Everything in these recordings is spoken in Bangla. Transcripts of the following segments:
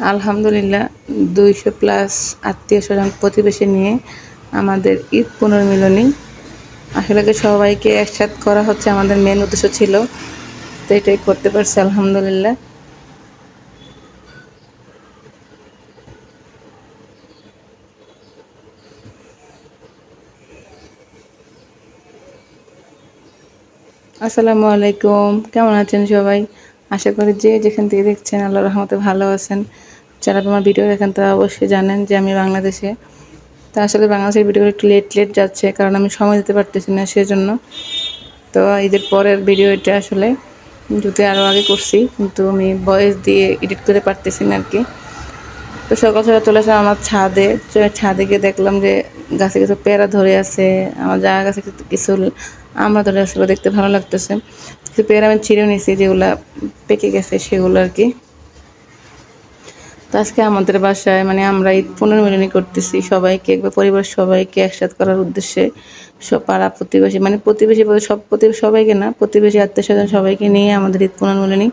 আলহামদুলিল্লাহ, দুইশো প্লাস আত্মীয় স্বজন প্রতিবেশী নিয়ে আমাদের ঈদ পুনর্মিলনী। আসলে সবাইকে একসাথ করা হচ্ছে, আমাদের মেন উদ্দেশ্য ছিল তো এটাই করতে পারছি, আলহামদুলিল্লাহ। আসসালামু আলাইকুম, কেমন আছেন সবাই? আশা করি যে যেখান থেকে দেখছেন আল্লাহ রহমতে ভালো আছেন। যারা তোমার ভিডিও দেখেন তারা অবশ্যই জানেন যে আমি বাংলাদেশে। তা আসলে বাংলাদেশের ভিডিওগুলো একটু লেট লেট যাচ্ছে, কারণ আমি সময় দিতে পারতেছি না সেজন্য। তো ঈদের পরের ভিডিও এটা আসলে যদি আরও আগে করছি, কিন্তু আমি বয়েস দিয়ে এডিট করে পারতেছি না আর কি তো সকাল সকাল চলে আসলাম আমার ছাদে ছাদে গিয়ে দেখলাম যে গাছে কিছু পেয়ারা ধরে আছে, আমার জায়গা গাছে কিছু আমরা ধরে আসলে দেখতে ভালো লাগতেছে। কিছু পেয়ারা আমি ছিঁড়েও নিয়েছি যেগুলো পেকে গেছে, সেগুলো আর কি। তো আজকে আমাদের বাসায় মানে আমরা ঈদ পুনর্মিলনী করতেছি, সবাইকে একবার পরিবার সবাইকে একসাথ করার উদ্দেশ্যে। সব পাড়া প্রতিবেশী মানে প্রতিবেশী সব প্রতি সবাইকে না, প্রতিবেশী আত্মীয় স্বজন সবাইকে নিয়ে আমাদের ঈদ পুনর্মিলনী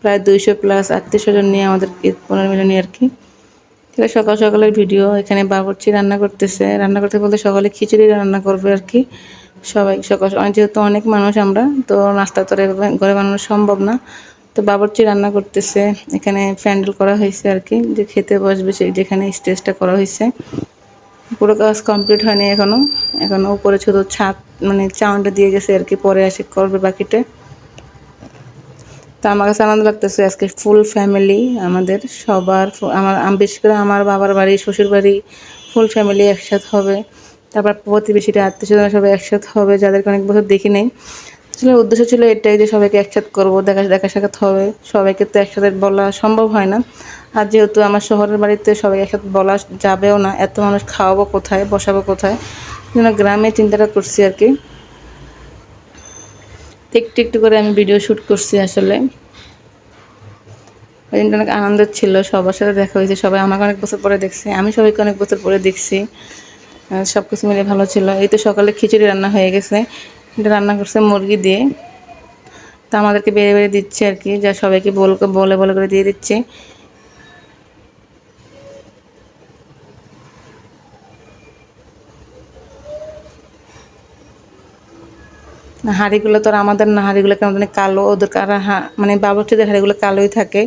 প্রায় দুইশো প্লাস আত্মীয় স্বজন নিয়ে আমাদের ঈদ পুনর্মিলনী আর কি। তাহলে সকাল সকালের ভিডিও, এখানে বাবরচি রান্না করতেছে। রান্না করতে বলতে সকালে খিচুড়ি রান্না করবে আর কি। সবাই সকাল যেহেতু অনেক মানুষ আমরা, তো নাস্তা তো ঘরে বানানো সম্ভব না। তো বাবরচি রান্না করতেছে, এখানে প্যান্ডেল করা হয়েছে আর কি, যে খেতে বসবে সেই যেখানে স্টেজটা করা হয়েছে। পুরো কাজ কমপ্লিট হয়নি এখনও এখনও উপরে শুধু ছাদ মানে চাউনটা দিয়ে গেছে আর কি, পরে আসে করবে বাকিটা। তো আমার কাছে আনন্দ লাগতেছে আজকে ফুল ফ্যামিলি আমাদের সবার আমার বিশেষ করে আমার বাবার বাড়ি শ্বশুর বাড়ি ফুল ফ্যামিলি একসাথে হবে। তারপর প্রতিবেশীরা আত্মীয় সবাই একসাথে হবে, যাদেরকে অনেক বছর দেখি নেই। আসলে উদ্দেশ্য ছিল এটাই যে সবাইকে একসাথ করব, দেখা দেখা সাক্ষাৎ হবে। সবাইকে তো একসাথে বলা সম্ভব হয় না। আর যেহেতু আমার শহরের বাড়িতে সবাই একসাথে বলা যাবেও না, এত মানুষ খাওয়াবো কোথায়, বসাবো কোথায়? জন্য গ্রামে চিন্তাটা করছি আর কি। একটু একটু করে আমি ভিডিও শ্যুট করছি আসলে। ওই দিনটা অনেক আনন্দ ছিল, সবার সাথে দেখা হয়েছে, সবাই আমাকে অনেক বছর পরে দেখছে, আমি সবাইকে অনেক বছর পরে দেখছি। সব কিছু মিলে ভালো ছিল। এই তো সকালে খিচুড়ি রান্না হয়ে গেছে। এটা রান্না করছে মুরগি দিয়ে। তা আমাদেরকে বেড়ে বেড়ে দিচ্ছে আর কি, যা সবাইকে বল, বলে বলে করে দিয়ে দিচ্ছে। হাঁড়িগুলো তো আর আমাদের না হাঁড়িগুলো কেমন কালো, ওদের কারা মানে বাবরচিদের হাঁড়িগুলো কালোই থাকে।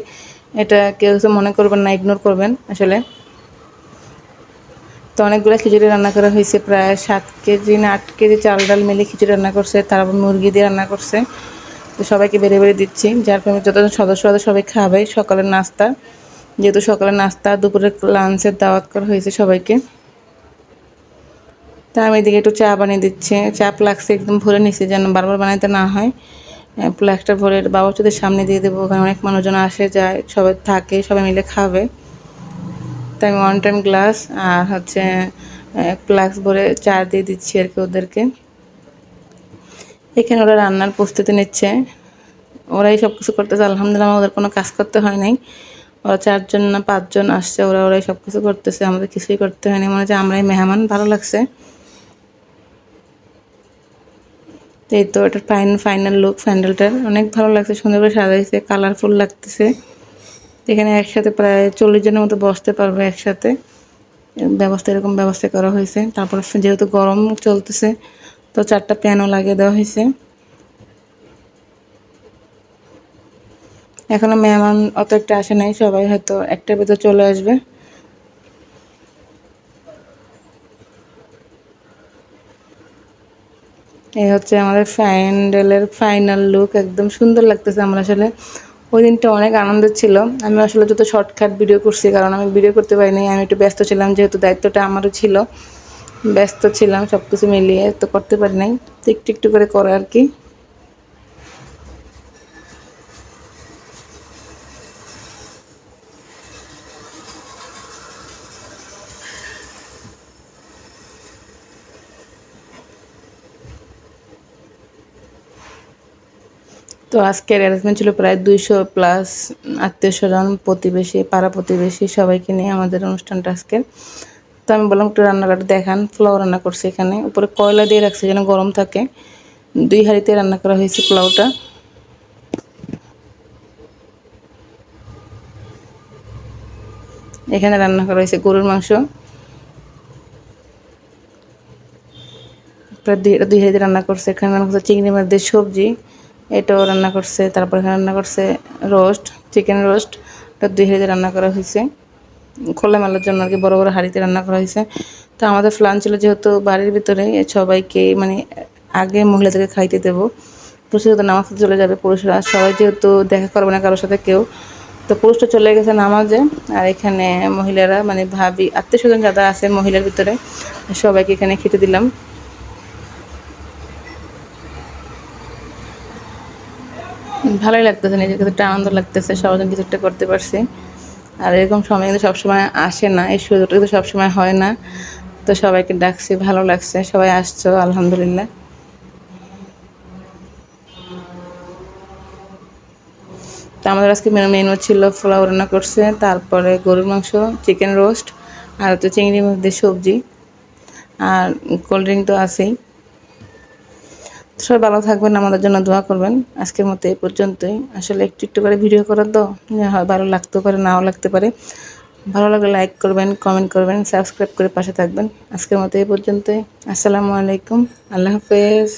এটা কেউ মনে করবেন না ইগনোর করবেন আসলে। তো অনেকগুলো খিচুড়ি রান্না করা হয়েছে, প্রায় সাত কেজি না আট কেজি চাল ডাল মিলে খিচুড়ি রান্না করছে তারপর মুরগি দিয়ে রান্না করছে। তো সবাইকে বেড়ে বেড়ে দিচ্ছি, যার ফলে যতজন সদস্য আছে সবাই খাবে। সকালের নাস্তা, যেহেতু সকালের নাস্তা, দুপুরের লাঞ্চের দাওয়াত করা হয়েছে সবাইকে। তা আমি এদিকে একটু চা বানিয়ে দিচ্ছি। চা প্লাক্সে একদম ভরে নিচ্ছি যেন বারবার বানাইতে না হয়। প্লাক্সটা ভরে বাবুচুদের সামনে দিয়ে দেবো, ওখানে অনেক মানুষজন আসে, যায়, সবাই থাকে, সবাই মিলে খাবে। তাই আমি ওয়ান টাইম গ্লাস আর হচ্ছে ফ্লাক্স ভরে চা দিয়ে দিচ্ছি আর কি ওদেরকে। এখানে ওরা রান্নার প্রস্তুতি নিচ্ছে। ওরাই সব কিছু করতেছে। আলহামদুলিল্লাহ ওদের কোনো কাজ করতে হয় নাই। ওরা চারজন না পাঁচজন আসছে, ওরা ওরাই সব কিছু করতেছে। আমাদের কিছুই করতে হয়নি। মনে হচ্ছে আমরাই মেহমান, ভালো লাগছে। এই তো এটার ফাইন ফাইনাল লুক ফ্যান্ডেলটার অনেক ভালো লাগছে, সুন্দর করে সাজাইছে কালারফুল লাগতেছে। এখানে একসাথে প্রায় চল্লিশ জনের মতো বসতে পারবে একসাথে। ব্যবস্থা, এরকম ব্যবস্থা করা হয়েছে। তারপর যেহেতু গরম চলতেছে, তো চারটা প্যানও লাগিয়ে দেওয়া হয়েছে। এখনও মেহমান অত একটা আসে নাই, সবাই হয়তো একটার ভিতর চলে আসবে। এই হচ্ছে আমাদের ফ্যান্ডেলের ফাইনাল লুক, একদম সুন্দর লাগতেছে আমরা আসলে। ওই দিনটা অনেক আনন্দ ছিল। আমি আসলে যত শর্টকাট ভিডিও করছি, কারণ আমি ভিডিও করতে পারিনি, আমি একটু ব্যস্ত ছিলাম যেহেতু দায়িত্বটা আমারও ছিল। ব্যস্ত ছিলাম সব কিছু মিলিয়ে তো করতে পারি নাই। তো একটু একটু করে করে আর কি। তো আজকের অ্যারেঞ্জমেন্ট ছিল প্রায় দুইশো প্লাস আত্মীয় স্বজন প্রতিবেশী, পাড়া প্রতিবেশী সবাইকে নিয়ে আমাদের অনুষ্ঠানটা আজকে। তো আমি বললাম, একটু রান্নাঘাট দেখান, পোলাও রান্না করছি এখানে। উপরে কয়লা দিয়ে রাখছি, যেন গরম থাকে। দুই হাঁড়িতে রান্না করা হয়েছে পোলাওটা। এখানে রান্না করা হয়েছে গরুর মাংস। প্রায় দুই দুই রান্না করছে। এখানে রান্না করছে চিংড়ি মাছ দিয়ে সবজি। এটাও রান্না করছে, তারপর এখানে রান্না করছে রোস্ট চিকেন রোস্ট এটা দুই হাজার রান্না করা হয়েছে। খোলা মেলার জন্য আর কি বড় বড় হাঁড়িতে রান্না করা হয়েছে। তো আমাদের প্ল্যান ছিল যেহেতু বাড়ির ভিতরে সবাইকে মানে আগে মহিলাদেরকে খাইতে দেবো পুরুষরা তো নামাজ চলে যাবে পুরুষরা। সবাই যেহেতু দেখা করবে না কারোর সাথে কেউ, তো পুরুষটা চলে গেছে নামাজে। আর এখানে মহিলারা মানে ভাবি, আত্মীয় স্বজন যারা আছে মহিলার ভিতরে, সবাইকে এখানে খেতে দিলাম। ভালোই লাগতেছে নিজের কাছে একটা আনন্দ লাগতেছে জন্য কিছু একটা করতে পারছি। আর এরকম সময় কিন্তু সবসময় আসে না, এই সুযোগটা কিন্তু সবসময় হয় না। তো সবাইকে ডাকছি, ভালো লাগছে, সবাই আসছো, আলহামদুলিল্লাহ। তো আমাদের আজকে মেনু মেনু ছিল পোলাও রান্না করছে, তারপরে গরুর মাংস চিকেন রোস্ট আর হচ্ছে চিংড়ির মধ্যে সবজি। আর কোল্ড ড্রিঙ্ক তো আছেই। সবাই ভালো থাকবেন, আমাদের জন্য দোয়া করবেন। আজকের মতো এই পর্যন্তই। আসলে একটু একটু করে ভিডিও করার তো হয় ভালো লাগতেও পারে, নাও লাগতে পারে। ভালো লাগলে লাইক করবেন কমেন্ট করবেন সাবস্ক্রাইব করে পাশে থাকবেন। আজকের মতো এই পর্যন্তই। আসসালামু আলাইকুম। আল্লাহ হাফেজ।